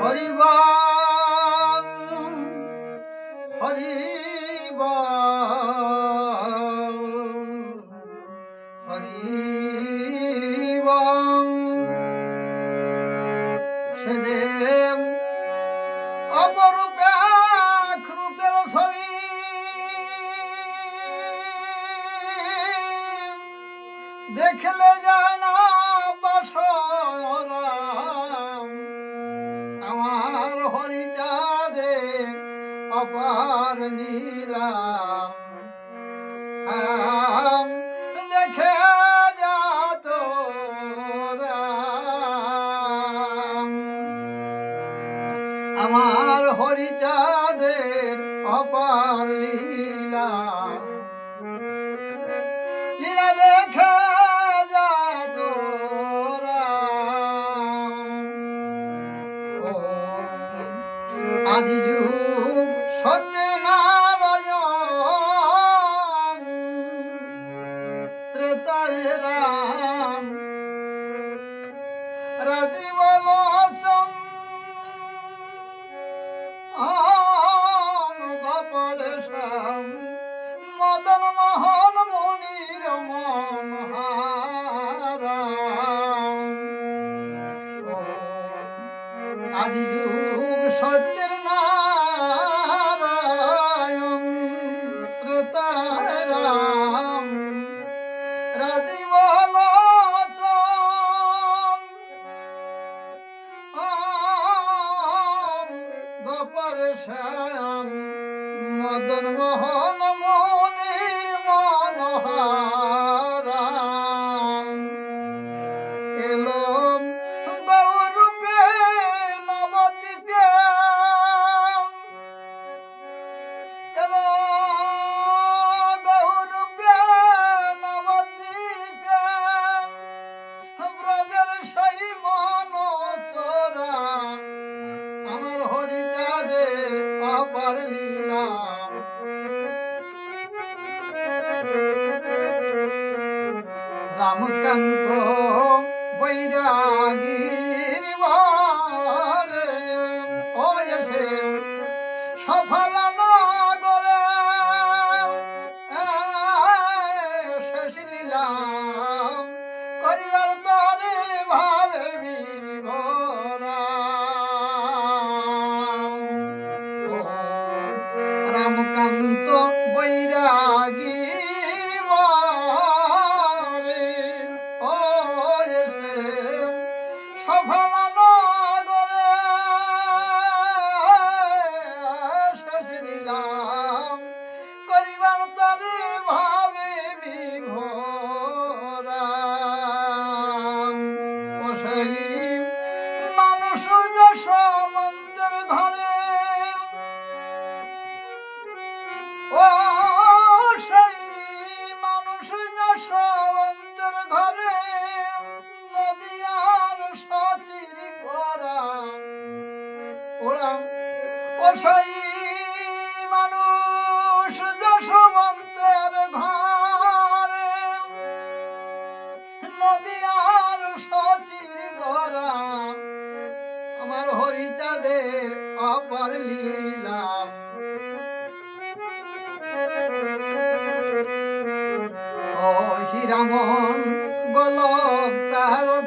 হরিবল হরিবল হরিবল। সেদেব অপরূপে রূপের ছবি। দেখলে যায় না বাসন অপার আদি যুগ সত্যের অপর লীলা রামকান্ত বৈরাগীর ও সেই মানুষ আমার হরিচাঁদের অপর লীলাম ও হিরামন গোলক তারক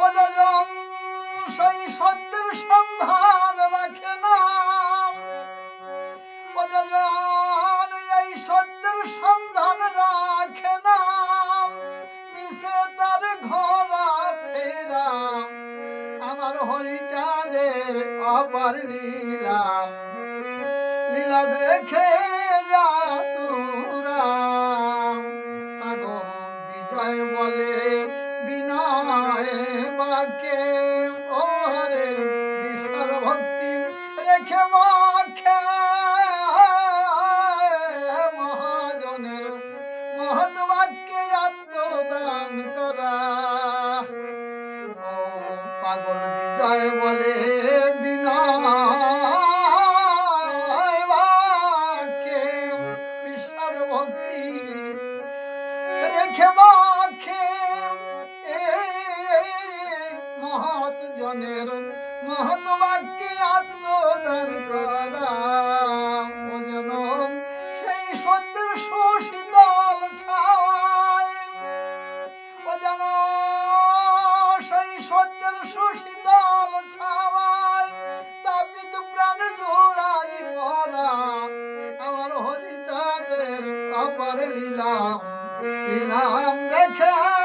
অজাজন সেই সত্যের সন্ধান রাখে না। অজাজন এই সত্যের সন্ধান রাখে না। মিশে তার ঘোরা ফেরা। আমার হরিচাঁদের অপার লীলা। লীলা দেখে যা তোরা পাগল বিজয় বলে অপর লীলাম লীলাম দেখে